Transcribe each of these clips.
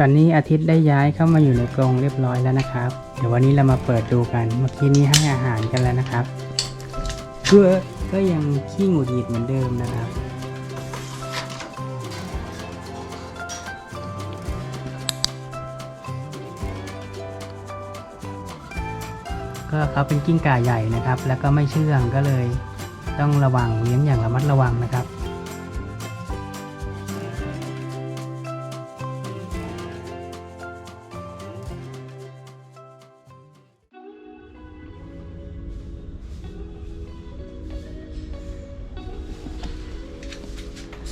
ตอนนี้อาทิตย์ได้ย้ายเข้ามาอยู่ในกรงเรียบร้อยแล้วนะครับ เดี๋ยววันนี้เรามาเปิดดูกัน เมื่อกี้นี้ให้อาหารกันแล้วนะครับเพื่อก็ยังขี้หงุดหงิดเหมือนเดิมนะครับก็เขาเป็นกิ้งก่าใหญ่นะครับ แล้วก็ไม่เชื่องก็เลย ต้องระวังเลี้ยงอย่างระมัดระวังนะครับ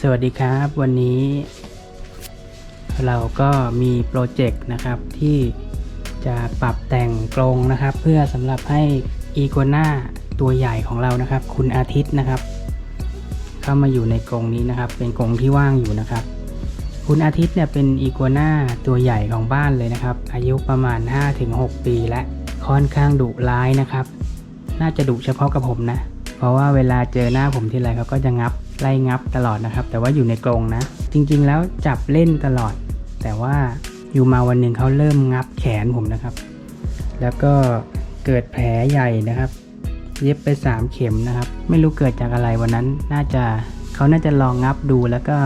สวัสดีครับวันนี้ เราก็มีโปรเจกต์นะครับที่จะปรับแต่งกรงนะครับ เพื่อสำหรับให้อีโกนาตัวใหญ่ของเรานะครับ คุณอาทิตย์นะครับ เข้ามาอยู่ในกรงนี้นะครับ เป็นกรงที่ว่างอยู่นะครับ คุณอาทิตย์เนี่ยเป็นอีโกนาตัวใหญ่ของบ้านเลยนะครับ อายุประมาณ 5-6 ปีและค่อนข้างดุร้ายนะครับ น่าจะดุเฉพาะกับผมนะ เพราะว่าเวลาเจอหน้าผมทีไรเขาก็จะงับ ไล่งับตลอดนะครับ แต่ว่าอยู่ในกรงนะ จริงๆแล้วจับเล่นตลอด แต่ว่าอยู่มาวันหนึ่งเขาเริ่มงับแขนผมนะครับ แล้วก็เกิดแผลใหญ่นะครับ เย็บไป 3 เข็มนะครับ ไม่รู้เกิดจากอะไรวันนั้นน่าจะเขาน่าจะลองงับดูแล้วก็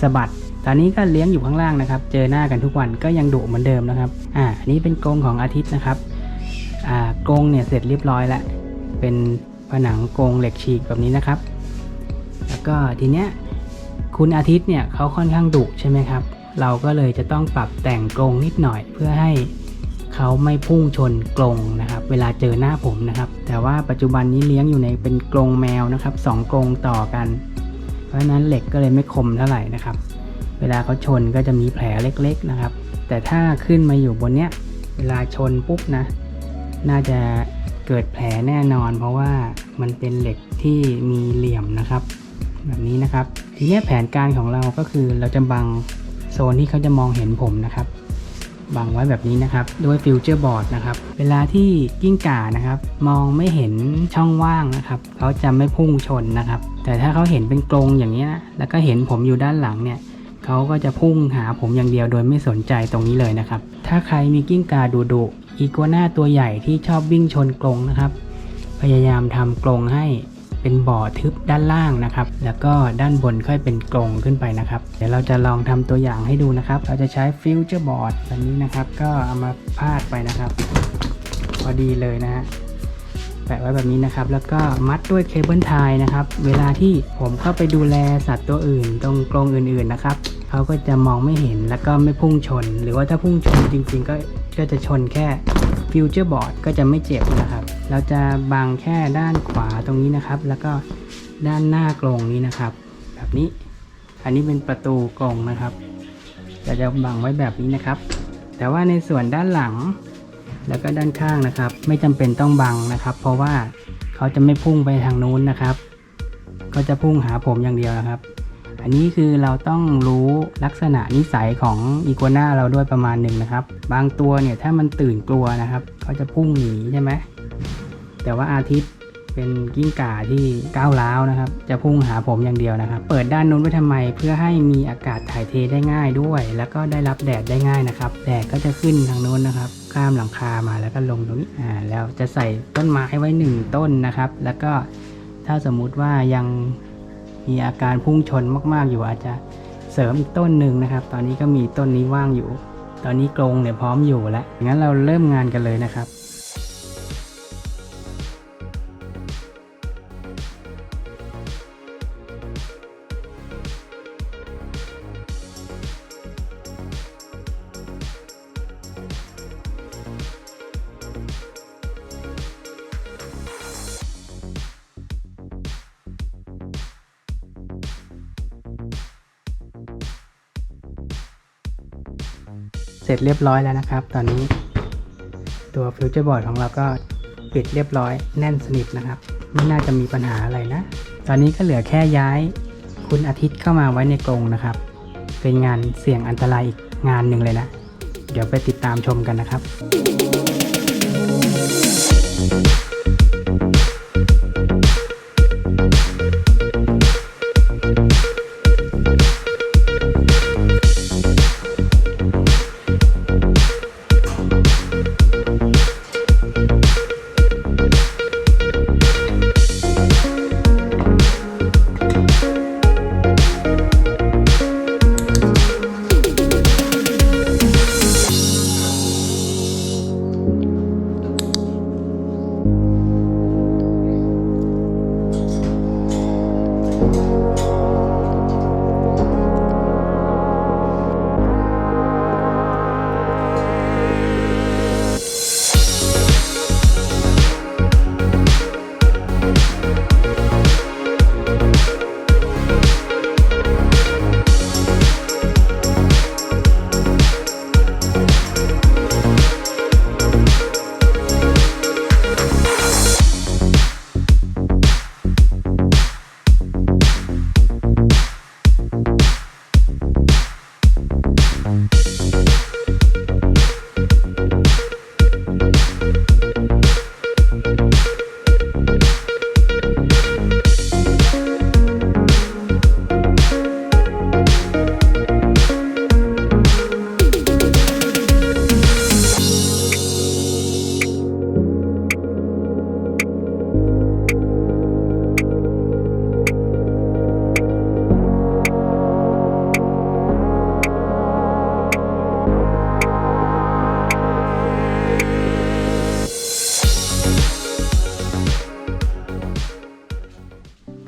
สะบัดตอนนี้ก็เลี้ยงอยู่ข้างล่างนะครับ เจอหน้ากันทุกวันก็ยังดุเหมือนเดิมนะครับอ่าอันนี้เป็นกรงของอาทิตย์นะครับอ่ากรงเนี่ยเสร็จเรียบร้อยแล้วเป็นผนังกรงเหล็กฉีกแบบนี้นะครับ ก็ทีเนี้ยคุณอาทิตย์เนี่ยเขาค่อนข้างดุใช่ไหมครับ เราก็เลยจะต้องปรับแต่งกรงนิดหน่อยเพื่อให้เขาไม่พุ่งชนกรงนะครับ เวลาเจอหน้าผมนะครับ แต่ว่าปัจจุบันนี้เลี้ยงอยู่ในเป็นกรงแมวนะครับสองกรงต่อกัน เพราะฉะนั้นเหล็กก็เลยไม่คมเท่าไหร่นะครับ เวลาเขาชนก็จะมีแผลเล็กๆนะครับ แต่ถ้าขึ้นมาอยู่บนเนี้ยเวลาชนปุ๊บนะ น่าจะเกิดแผลแน่นอน เพราะว่ามันเป็นเหล็กที่มีเหลี่ยมนะครับ แบบนี้นะครับ ทีนี้แผนการของเราก็คือเราจะบังโซนที่เขาจะมองเห็นผมนะครับบังไว้แบบนี้นะครับ ด้วยฟิวเจอร์บอร์ดนะครับ เวลาที่กิ้งก่านะครับ มองไม่เห็นช่องว่างนะครับเขาจะไม่พุ่งชนนะครับ แต่ถ้าเขาเห็นเป็นกรงอย่างนี้นะแล้วก็เห็นผมอยู่ด้านหลังเนี่ยเขาก็จะพุ่งหาผมอย่างเดียวโดยไม่สนใจตรงนี้เลยนะครับ ถ้าใครมีกิ้งก่าดุดุอีกัวน่าตัวใหญ่ที่ชอบวิ่งชนกรงนะครับ พยายามทำกรงให้ เป็นบ่อทึบด้านล่างนะครับ แล้วก็ด้านบนค่อยเป็นกรงขึ้นไปนะครับ เดี๋ยวเราจะลองทำตัวอย่างให้ดูนะครับ เราจะใช้ฟิวเจอร์บอร์ดแบบนี้นะครับ ก็เอามาพาดไปนะครับ พอดีเลยนะฮะแปะไว้แบบนี้นะครับ แล้วก็มัดด้วยเคเบิลไทยนะครับ เวลาที่ผมเข้าไปดูแลสัตว์ตัวอื่น ตรงกรงอื่นๆนะครับ เขาก็จะมองไม่เห็นแล้วก็ไม่พุ่งชน หรือว่าถ้าพุ่งชนจริงๆ ก็ก็จะชนแค่ฟิวเจอร์บอร์ดก็จะไม่เจ็บนะครับ เราจะบังแค่ด้านขวาตรงนี้นะครับ แล้วก็ด้านหน้ากรงนี้นะครับ แบบนี้ อันนี้เป็นประตูกรงนะครับเราจะบังไว้แบบนี้นะครับ แต่ว่าในส่วนด้านหลัง แล้วก็ด้านข้างนะครับ ไม่จำเป็นต้องบังนะครับ เพราะว่าเขาจะไม่พุ่งไปทางนู้นนะครับ ก็จะพุ่งหาผมอย่างเดียวนะครับ อันนี้คือเราต้องรู้ลักษณะนิสัยของอีกัวน่าเราด้วยประมาณหนึ่งนะครับ บางตัวเนี่ยถ้ามันตื่นกลัวนะครับเขาจะพุ่งหนีใช่ไหมแต่ว่าอาทิตย์เป็นกิ้งก่าที่ก้าวร้าวนะครับ จะพุ่งหาผมอย่างเดียวนะครับ เปิดด้านนู้นไว้ทำไมเพื่อให้มีอากาศถ่ายเทได้ง่ายด้วย แล้วก็ได้รับแดดได้ง่ายนะครับ แดดก็จะขึ้นทางโน้นนะครับ ข้ามหลังคามาแล้วก็ลงตรงนี้อ่าแล้วจะใส่ต้นไม้ไว้หนึ่งต้นนะครับ แล้วก็ถ้าสมมุติว่ายัง มีอาการพุ่งชนมาก ๆ อยู่อาจจะเสริมอีกต้นหนึ่งนะครับ ตอนนี้ก็มีต้นนี้ว่างอยู่ ตอนนี้กรงเนี่ยพร้อมอยู่แล้วงั้นเราเริ่มงานกันเลยนะครับ สร็จเรียบร้อยแล้วนะครับ ตอนนี้ตัวฟิวเจอร์บอร์ดของเราก็ปิดเรียบร้อยแน่นสนิทนะครับ ไม่น่าจะมีปัญหาอะไรนะ ตอนนี้ก็เหลือแค่ย้ายคุณอาทิตย์เข้ามาไว้ในกรงนะครับ เป็นงานเสี่ยงอันตรายอีกงานหนึ่งเลยนะ เดี๋ยวไปติดตามชมกันนะครับ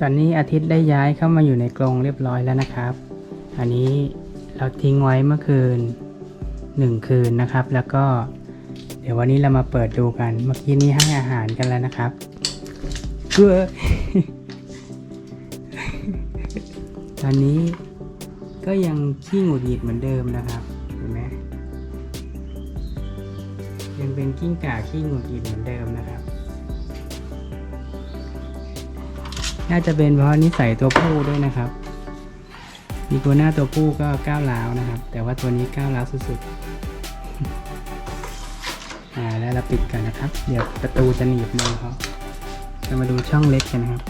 ตอนนี้อาทิตย์ได้ย้ายเข้ามาอยู่ในกรงเรียบร้อยแล้วนะครับ อันนี้เราทิ้งไว้เมื่อคืนหนึ่งคืนนะครับ แล้วก็เดี๋ยววันนี้เรามาเปิดดูกัน เมื่อกี้นี้ให้อาหารกันแล้วนะครับเพื่อตอนนี้ก็ยังขี้หงุดหงิดเหมือนเดิมนะครับเห็นไหมยังเป็นกิ้งก่าขี้หงุดหงิดเหมือนเดิมนะครับ น่าจะเป็นเพราะนิสัยตัวผู้ด้วยนะครับ มีตัวหน้าตัวผู้ก็ก้าวร้าวนะครับ แต่ว่าตัวนี้ก้าวร้าวสุดๆอ่าแล้วเราปิดกันนะครับ เดี๋ยวประตูจะหนีบมือเขาเรามาดูช่องเล็กกันนะครับ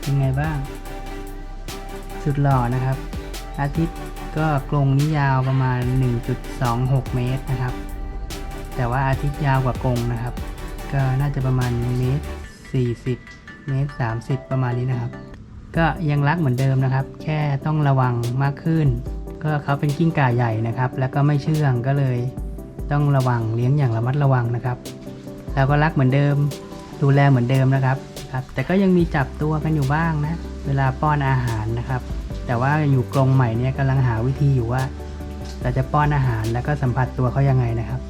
เป็นไงบ้าง สุดหล่อนะครับ อาทิตย์ก็กรงนี้ยาวประมาณ 1.26 เมตรนะครับ แต่ว่าอาทิตย์ยาวกว่ากรงนะครับ ก็น่าจะประมาณเมตร 40 เมตร 30 ประมาณนี้นะครับ ก็ยังรักเหมือนเดิมนะครับ แค่ต้องระวังมากขึ้น ก็เขาเป็นกิ้งก่าใหญ่นะครับ แล้วก็ไม่เชื่องก็เลย ต้องระวังเลี้ยงอย่างระมัดระวังนะครับแล้วก็รักเหมือนเดิม ดูแลเหมือนเดิมนะครับครับ แต่ก็ยังมีจับตัวกันอยู่บ้างนะ เวลาป้อนอาหารนะครับ แต่ว่าอยู่กรงใหม่เนี่ยกำลังหาวิธีอยู่ว่าเราจะป้อนอาหารแล้วก็สัมผัสตัวเขายังไงนะครับ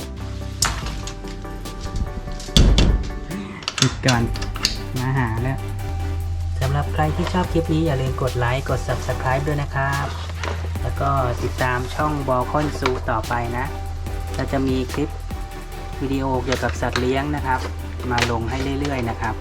ก่อน มาหาแล้วสำหรับใครที่ชอบคลิปนี้อย่าลืมกดไลค์ กด Subscribe ด้วยนะครับ แล้วก็ติดตามช่องบอลคอนซูต่อไปนะเราจะมีคลิปวิดีโอเกี่ยวกับสัตว์เลี้ยงนะครับ มาลงให้เรื่อยๆนะครับ